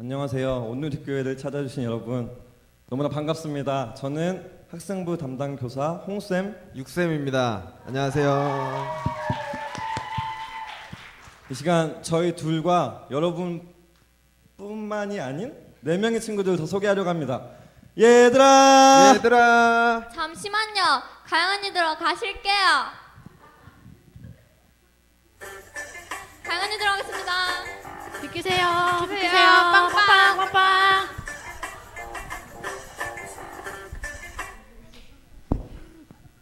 안녕하세요. 온누리 교회를 찾아주신 여러분 너무나 반갑습니다. 저는 학생부 담당 교사 홍쌤. 육쌤입니다. 안녕하세요. 이 시간 저희 둘과 여러분뿐만이 아닌 네 명의 친구들 더 소개하려고 합니다. 얘들아. 얘들아. 잠시만요. 가영 언니 들어가실게요. 가영 언니 들어가겠습니다. 비키세요. 빵빵 빵빵. 빵빵.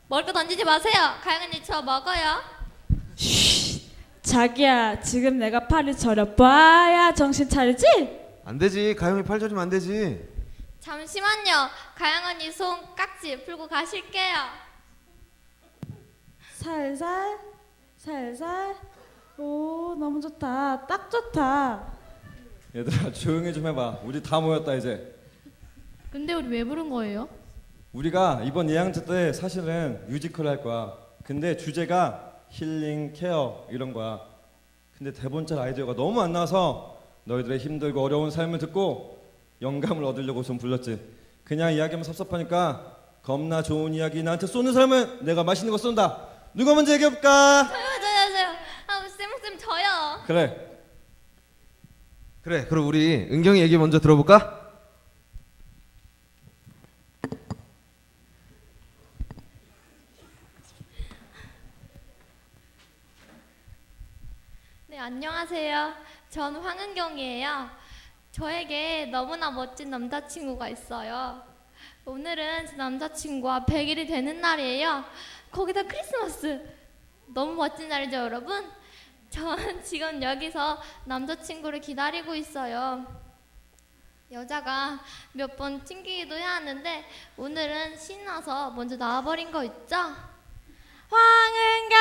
먹을 거 던지지 마세요. 가영 언니 저 먹어요. 자기야, 지금 내가 팔을 저려봐야 정신 차리지? 안 되지. 가영이 팔 저리면 안 되지. 잠시만요. 가영 언니 손 깍지 풀고 가실게요. 살살, 살살. 오, 너무 좋다. 딱 좋다. 얘들아 조용히 좀 해봐. 우리 다 모였다 이제. 근데 우리 왜 부른 거예요? 우리가 이번 예양제 때 사실은 뮤지컬 할 거야. 근데 주제가 힐링, 케어 이런 거야. 근데 대본짤 아이디어가 너무 안 나와서 너희들의 힘들고 어려운 삶을 듣고 영감을 얻으려고 좀 불렀지. 그냥 이야기하면 섭섭하니까 겁나 좋은 이야기 나한테 쏘는 사람은 내가 맛있는 거 쏜다. 누가 먼저 얘기해볼까? 저요 저요 저요. 아 쌤쌤 저요. 그래. 그래. 그럼 우리 은경이 얘기 먼저 들어볼까? 네 안녕하세요. 전 황은경이에요. 저에게 너무나 멋진 남자친구가 있어요. 오늘은 제 남자친구와 100일이 되는 날이에요. 거기다 크리스마스. 너무 멋진 날이죠, 여러분? 전 지금 여기서 남자친구를 기다리고 있어요. 여자가 몇 번 튕기기도 해야 하는데 오늘은 신나서 먼저 나와버린 거 있죠? 황은경!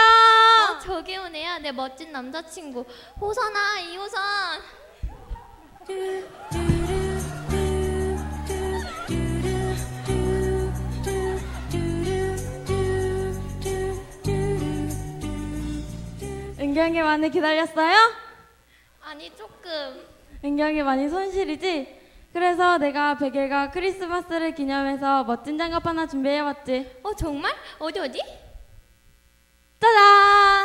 어, 저기 오네요. 내 멋진 남자친구. 호선아, 이호선. 은경이 많이 기다렸어요? 아니, 조금. 은경이 많이 손실이지? 그래서 내가 100일과 크리스마스를 기념해서 멋진 장갑 하나 준비해봤지. 어, 정말? 어디, 어디? 짜잔!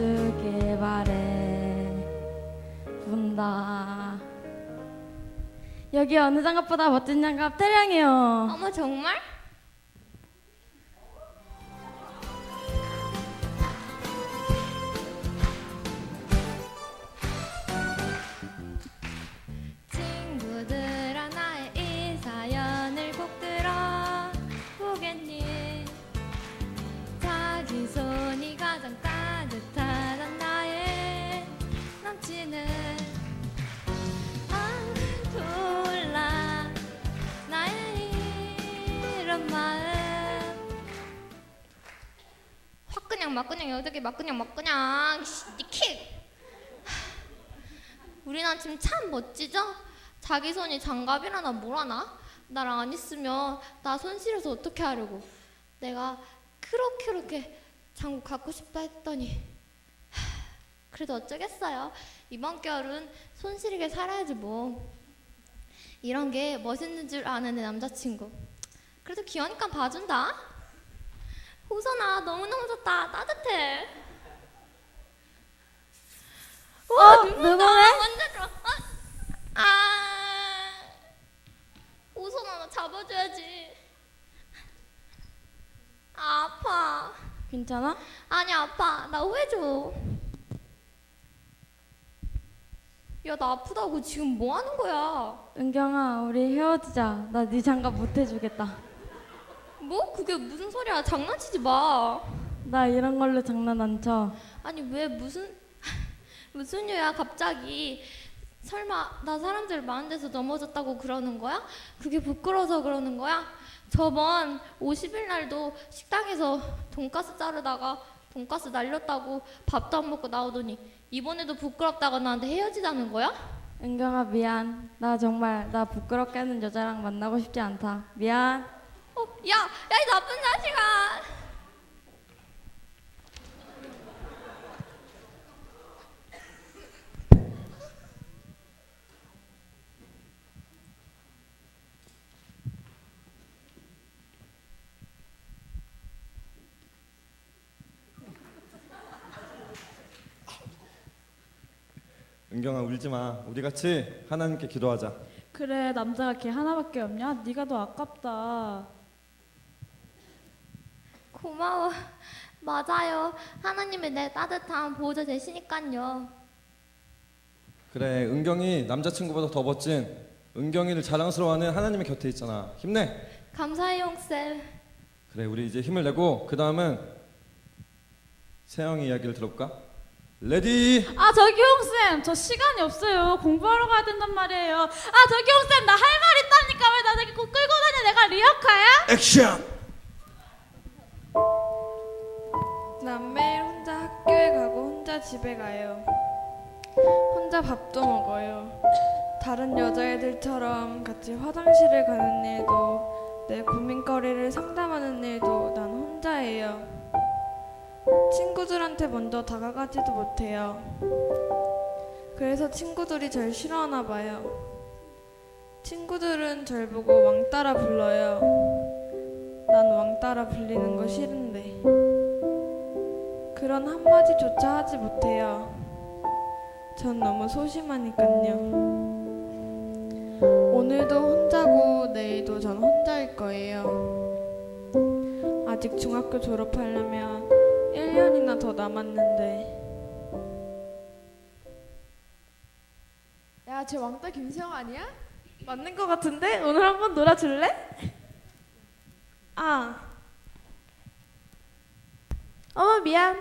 주길 바래 본다. 여기 어느 장갑보다 멋진 장갑 태량이요. 어머, 정말? 확 그냥 막 그냥 여덟 막 그냥 막 그냥 킥 우리 남친 참 멋지죠? 자기 손이 장갑이라나 뭐라나? 나랑 안 있으면 나 손실해서 어떻게 하려고? 내가 그렇게 그렇게 장구 갖고 싶다 했더니 하, 그래도 어쩌겠어요? 이번 겨울은 손실이게 살아야지 뭐. 이런 게 멋있는 줄 아는 내 남자친구. 그래도 귀여우니까 봐준다 호선아 너무너무 좋다. 따뜻해. 와 어, 눈물 나? 완전 좋아 어? 아. 호선아 나 잡아줘야지. 아 아파. 괜찮아? 아니 아파. 나 후회줘. 야 나 아프다고 지금 뭐 하는 거야? 은경아 우리 헤어지자. 나 네 장갑 못 해주겠다 뭐 그게 무슨 소리야 장난치지 마 나 이런 걸로 장난 안 쳐. 아니 왜 무슨 무슨 일이야 갑자기 설마 나 사람들 많은 데서 넘어졌다고 그러는 거야? 그게 부끄러워서 그러는 거야? 저번 50일 날도 식당에서 돈가스 자르다가 돈가스 날렸다고 밥도 안 먹고 나오더니 이번에도 부끄럽다고 나한테 헤어지자는 거야? 은경아 미안. 나 정말 나 부끄럽게 하는 여자랑 만나고 싶지 않다. 미안. 어, 야, 야 이 나쁜 자식아! 은경아 울지 마. 우리 같이 하나님께 기도하자. 그래 남자가 걔 하나밖에 없냐? 네가 더 아깝다. 고마워. 맞아요. 하나님이 내 따뜻한 보호자 되시니까요. 그래, 은경이 남자친구보다 더 멋진 은경이를 자랑스러워하는 하나님의 곁에 있잖아. 힘내. 감사해요, 형쌤. 그래, 우리 이제 힘을 내고 그 다음은 세영이 이야기를 들어볼까? 레디. 아 저기 홍쌤 저 시간이 없어요. 공부하러 가야 된단 말이에요. 아 저기 홍쌤 나 할 말 있다니까 왜나 저기 꼭 끌고 다녀 내가 리어카야? 액션. 혼자 집에 가요. 혼자 밥도 먹어요. 다른 여자애들처럼 같이 화장실을 가는 일도 내 고민거리를 상담하는 일도 난 혼자예요. 친구들한테 먼저 다가가지도 못해요. 그래서 친구들이 절 싫어하나 봐요. 친구들은 절 보고 왕따라 불러요. 난 왕따라 불리는 거 싫은데. 그런 한마디조차 하지 못해요. 전 너무 소심하니깐요. 오늘도 혼자고 내일도 전 혼자일 거예요. 아직 중학교 졸업하려면 1년이나 더 남았는데 야, 쟤 왕따 김수영 아니야? 맞는 거 같은데? 오늘 한번 놀아줄래? 아. 어머, 미안.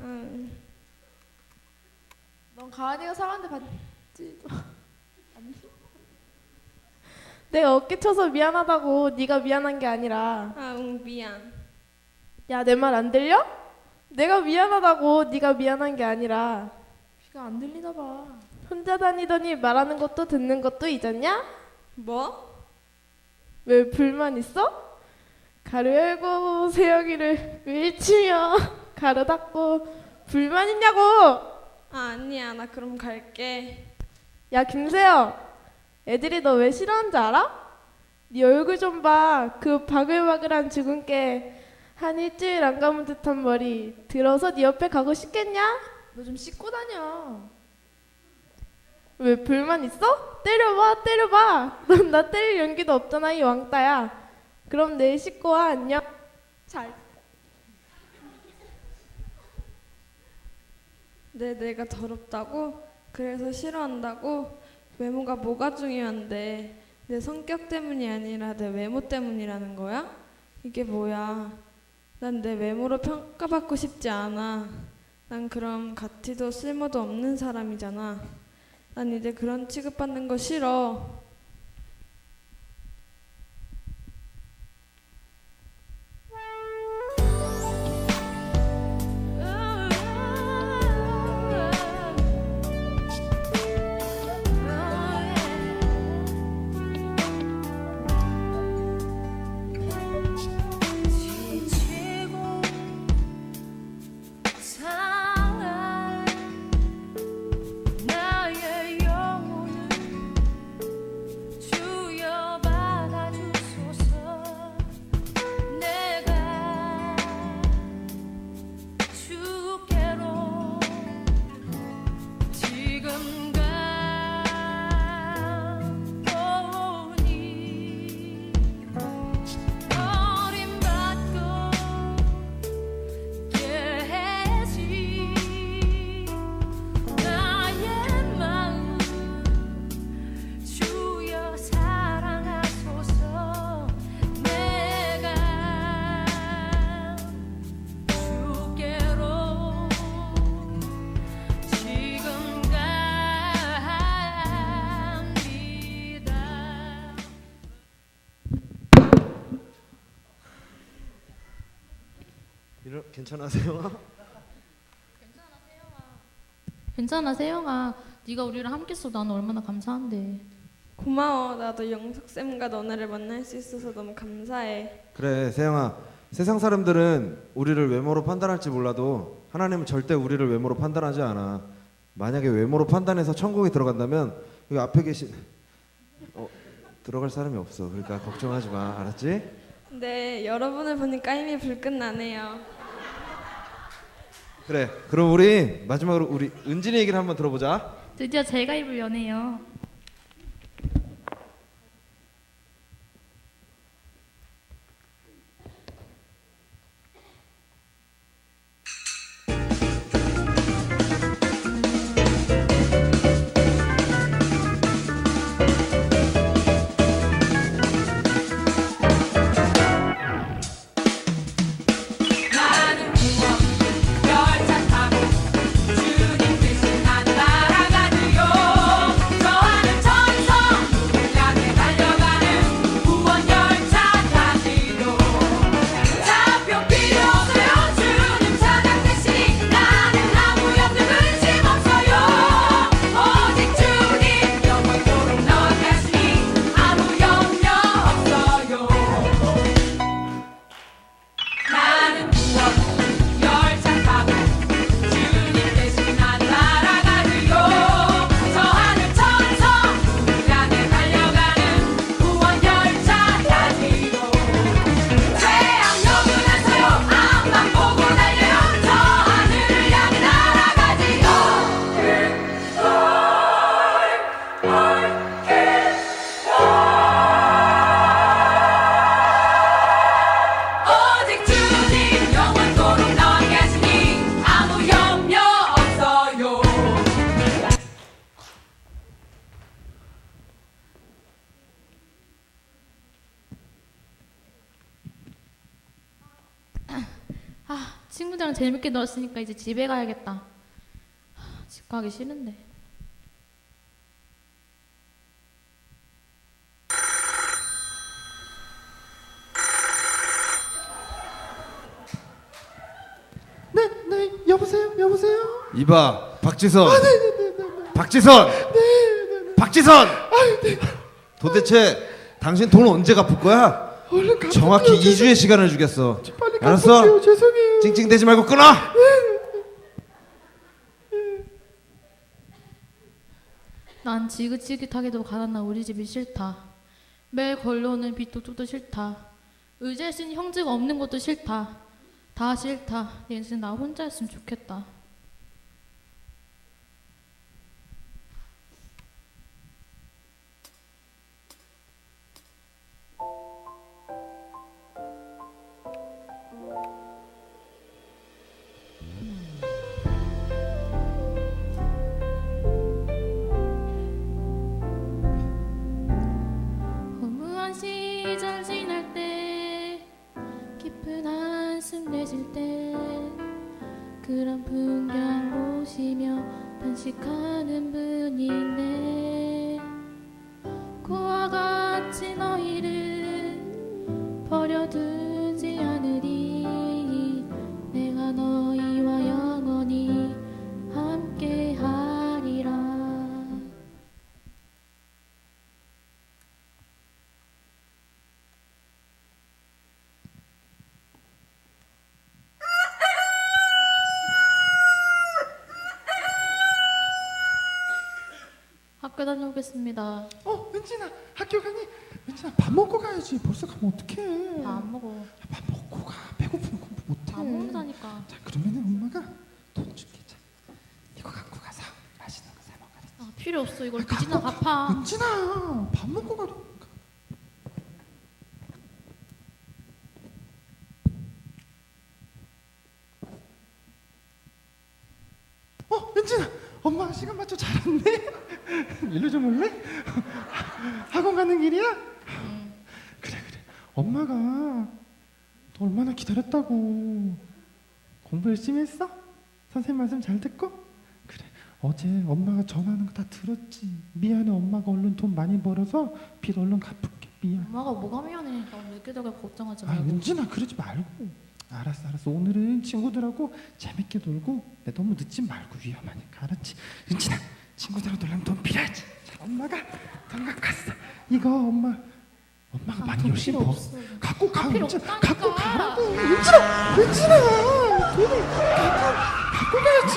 응. 넌 가은이가 사람한테 받지도 않니? 내가 어깨 쳐서 미안하다고 네가 미안한 게 아니라 아, 응, 미안. 야, 내 말 안 들려? 내가 미안하다고 네가 미안한 게 아니라 귀가 안 들리나 봐. 혼자 다니더니 말하는 것도 듣는 것도 잊었냐? 뭐? 왜 불만 있어? 가로 열고 세영이를 밀치며 가로 닫고 불만 있냐고? 아, 아니야. 나 그럼 갈게. 야 김세영, 애들이 너 왜 싫어하는지 알아? 네 얼굴 좀 봐. 그 바글바글한 주근깨 한 일주일 안 감은 듯한 머리 들어서 네 옆에 가고 싶겠냐? 너 좀 씻고 다녀. 왜 불만 있어? 때려봐, 때려봐. 넌 나 때릴 용기도 없잖아, 이 왕따야. 그럼 내일 씻고 와, 안녕. 잘. 내 내가 더럽다고? 그래서 싫어한다고? 외모가 뭐가 중요한데 내 성격 때문이 아니라 내 외모 때문이라는 거야? 이게 뭐야? 난 내 외모로 평가받고 싶지 않아. 난 그럼 가치도 쓸모도 없는 사람이잖아. 난 이제 그런 취급받는 거 싫어. 괜찮아 세영아? 괜찮아 세영아. 네가 우리랑 함께 있어 나는 얼마나 감사한데. 고마워. 나도 영석 쌤과 너네를 만날 수 있어서 너무 감사해. 그래 세영아 세상 사람들은 우리를 외모로 판단할지 몰라도 하나님은 절대 우리를 외모로 판단하지 않아 만약에 외모로 판단해서 천국에 들어간다면 여기 앞에 계신 어, 들어갈 사람이 없어 그러니까 걱정하지 마 알았지? 네, 여러분을 보니까 힘이 불끈 나네요. 그래 그럼 우리 마지막으로 우리 은진이 얘기를 한번 들어보자 드디어 제가 입을 연애요. 재밌게 놀았으니까 이제 집에 가야겠다. 하, 집 가기 싫은데. 네, 네, 여보세요, 여보세요. 이봐 박지선 박지선 박지선 도대체 당신 돈 언제 갚을 거야? 얼른 가. 정확히 2주의 시간을 주겠어 빨리 알았어? 갚을게요. 죄송해요. 찡찡대지 말고 끊어 난 지긋지긋하게도 가난한 우리 집이 싫다. 매일 걸려오는 빚도 뚝도 싫다. 의지할 수 있는 형제가 없는 것도 싫다. 다 싫다. 내 인생 나 혼자였으면 좋겠다. 내쉴 때 그런 풍경 보시며 단식하는 분이 다녀오겠습니다. 어, 은진아, 학교 가니? 은진아, 밥 먹고 가야지. 벌써 가면 어떡해? 나 안 먹어. 밥 먹고 가. 배고프면 공부 못해. 안 먹는다니까. 자, 그러면은 엄마가 돈 줄게. 자, 이거 갖고 가서 맛있는 거 사 먹어라. 아, 필요 없어. 이걸 빚이나 갚아. 은진아, 밥 먹고 가라니까. 어, 은진아, 엄마가 시간 맞춰 잘 왔네. 일로 좀 올래? 학원 가는 길이야? 그래 그래. 엄마가 너 얼마나 기다렸다고. 공부 열심히 했어? 선생님 말씀 잘 듣고? 그래. 어제 엄마가 전화하는 거 다 들었지. 미안해 엄마가 얼른 돈 많이 벌어서 빚 얼른 갚을게. 미안. 엄마가 뭐가 미안해. 너무 늦게 자고 걱정하지 아 말고. 은진아 그러지 말고. 알았어 알았어. 오늘은 친구들하고 재밌게 놀고 내 너무 늦지 말고 위험하니까. 알았지? 은진아 친구들하고 놀려면 돈 필요하지. 자 엄마가 돈 갖고 왔어 이거 엄마. 엄마가 많이 열심히 벌 갖고 가 없다니까. 갖고 가라고. 은진아 은진아 돈을 갖고, 갖고 가야지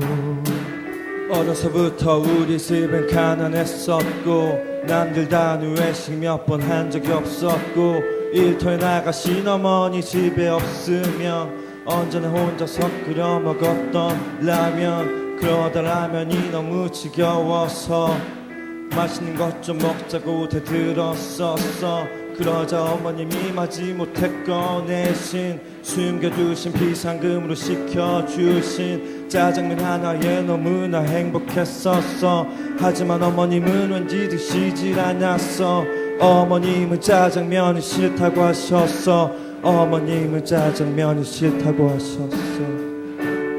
어려서부터 우리 집은 가난했었고 남들 다는 외식 몇 번 한 적이 없었고 일터에 나가 시어머니 집에 없으면 언제나 혼자서 끓여 먹었던 라면. 그러다 라면이 너무 지겨워서 맛있는 것 좀 먹자고 대들었었어 그러자 어머님이 마지못해 꺼내신 숨겨두신 비상금으로 시켜주신 짜장면 하나에 너무나 행복했었어. 하지만 어머님은 왠지 드시질 않았어. 어머님은 짜장면이 싫다고 하셨어. 어머님은 짜장면이 싫다고 하셨어.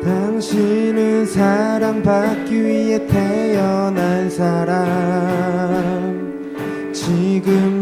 당신은 사랑받기 위해 태어난 사람. 지금도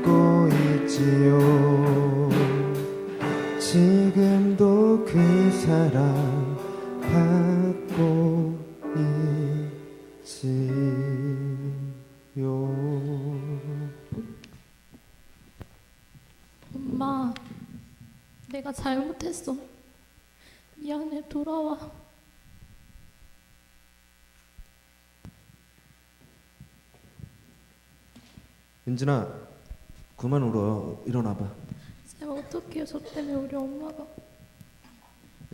은진아 그만 울어 일어나봐 쌤 어떡해요. 저 때문에 우리 엄마가.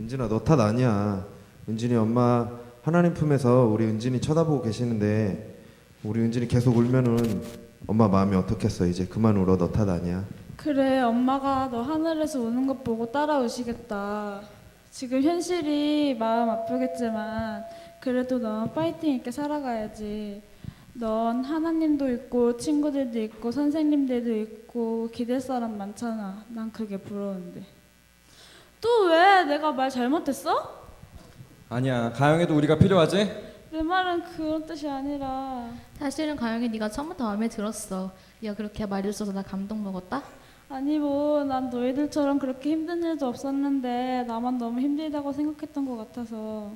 은진아 너 탓 아니야 은진이 엄마 하나님 품에서 우리 은진이 쳐다보고 계시는데 우리 은진이 계속 울면은 엄마 마음이 어떻겠어 이제 그만 울어 너 탓 아니야 그래 엄마가 너 하늘에서 우는 것 보고 따라오시겠다. 지금 현실이 마음 아프겠지만 그래도 넌 파이팅 있게 살아가야지. 넌 하나님도 있고 친구들도 있고 선생님들도 있고 기댈 사람 많잖아. 난 그게 부러운데. 또 왜 내가 말 잘못했어? 아니야 가영이도 우리가 필요하지? 내 말은 그런 뜻이 아니라 사실은 가영이 네가 처음부터 마음에 들었어. 네가 그렇게 말해줘서 나 감동 먹었다. 아니 뭐 난 너희들처럼 그렇게 힘든 일도 없었는데 나만 너무 힘들다고 생각했던 것 같아서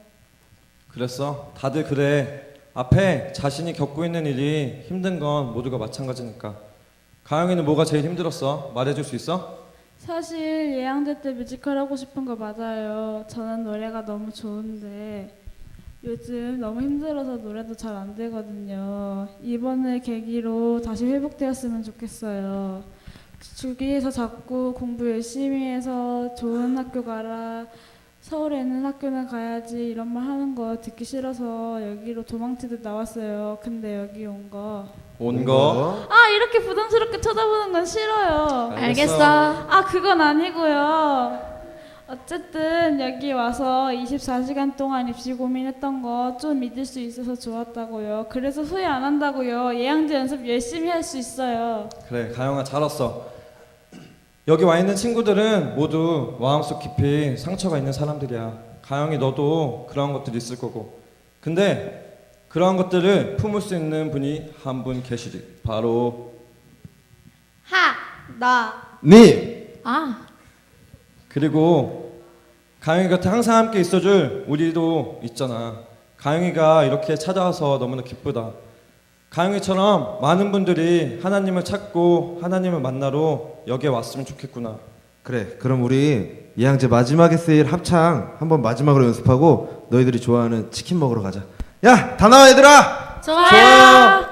그랬어 다들 그래 앞에 자신이 겪고 있는 일이 힘든 건 모두가 마찬가지니까 가영이는 뭐가 제일 힘들었어? 말해줄 수 있어? 사실 예양대 때 뮤지컬 하고 싶은 거 맞아요. 저는 노래가 너무 좋은데 요즘 너무 힘들어서 노래도 잘 안 되거든요. 이번을 계기로 다시 회복되었으면 좋겠어요. 주위에서 자꾸 공부 열심히 해서 좋은 학교 가라. 서울에 있는 학교는 가야지 이런 말 하는 거 듣기 싫어서 여기로 도망치듯 나왔어요. 근데 여기 온 거. 온 거? 아 이렇게 부담스럽게 쳐다보는 건 싫어요. 알겠어. 아 그건 아니고요. 어쨌든 여기 와서 24시간 동안 입시 고민했던 거 좀 믿을 수 있어서 좋았다고요. 그래서 후회 안 한다고요. 예양제 연습 열심히 할 수 있어요. 그래 가영아 잘 왔어 여기 와 있는 친구들은 모두 마음속 깊이 상처가 있는 사람들이야 가영이 너도 그런 것들이 있을 거고 근데 그러한 것들을 품을 수 있는 분이 한 분 계시지 바로 하! 나! 님 아, 그리고 가영이 곁에 항상 함께 있어줄 우리도 있잖아. 가영이가 이렇게 찾아와서 너무나 기쁘다. 가영이처럼 많은 분들이 하나님을 찾고 하나님을 만나러 여기에 왔으면 좋겠구나. 그래 그럼 우리 예양제 마지막에 쓰일 합창 한번 마지막으로 연습하고 너희들이 좋아하는 치킨 먹으러 가자 야 다 나와 얘들아 좋아요.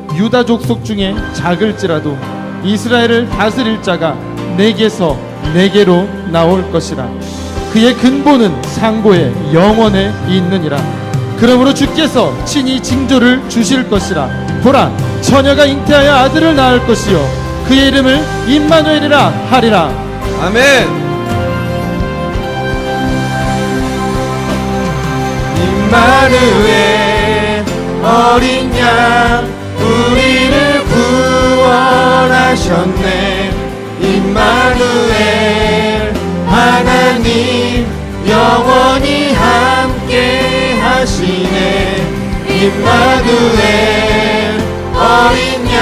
유다 족속 중에 작을지라도 이스라엘을 다스릴 자가 내게서 내게로 나올 것이라. 그의 근본은 상고의 영원에 있느니라. 그러므로 주께서 친히 징조를 주실 것이라. 보라 처녀가 잉태하여 아들을 낳을 것이요. 그의 이름을 임마누엘이라 하리라. 아멘. 임마누엘 어린 양 우리를 구원하셨네. 임마누엘 하나님 영원히 함께 하시네. 임마누엘 어린 양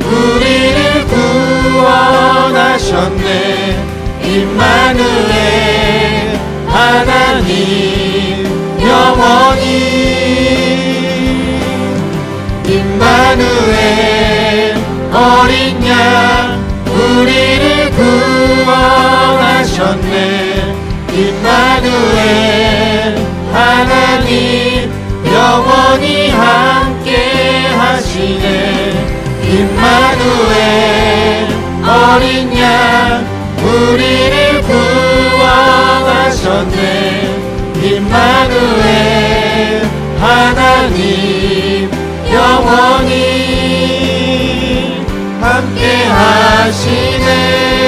우리를 구원하셨네. 임마누엘 구원하셨네. 임마누엘 하나님 영원히 함께 하시네. 임마누엘 어린 양 우리를 구원하셨네. 임마누엘 하나님 영원히 함께 하시네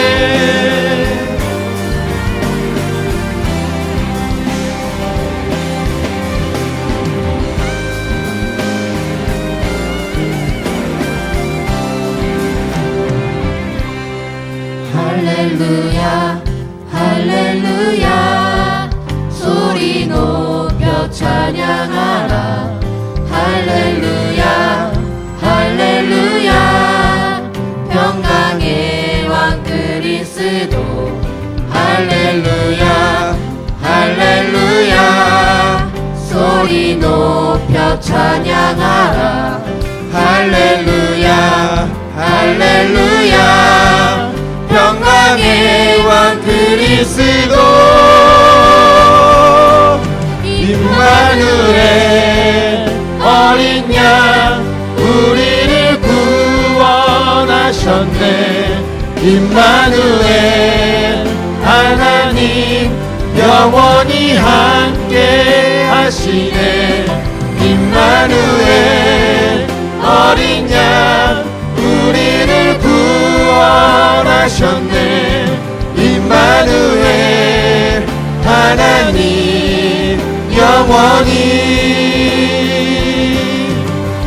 소리 높여 찬양하라. 할렐루야 할렐루야. 평강의 왕 그리스도 임마누엘 어린 양 우리를 구원하셨네. 임마누엘 하나님 영원히 함께 하시네. 임마누엘 어린 양 우리를 구원하셨네. 임마누엘 하나님 영원히.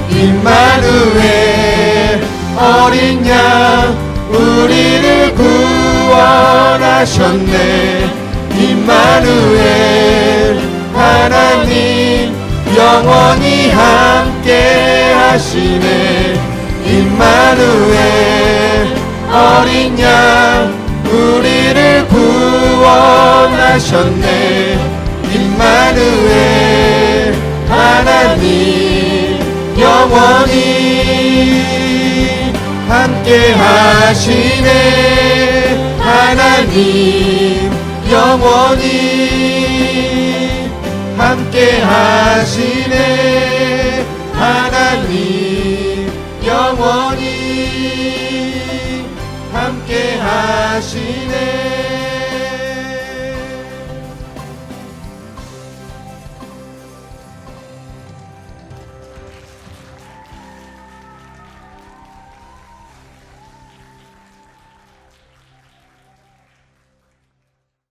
임마누엘 어린 양 우리를 구원 하셨네 임마누엘 하나님 영원히 함께 하시네. 임마누엘 어린 양 우리를 구원하셨네. 임마누엘 하나님 영원히 함께 하시네. 하나님 영원히 함께 하시네. 하나님 영원히 함께 하시네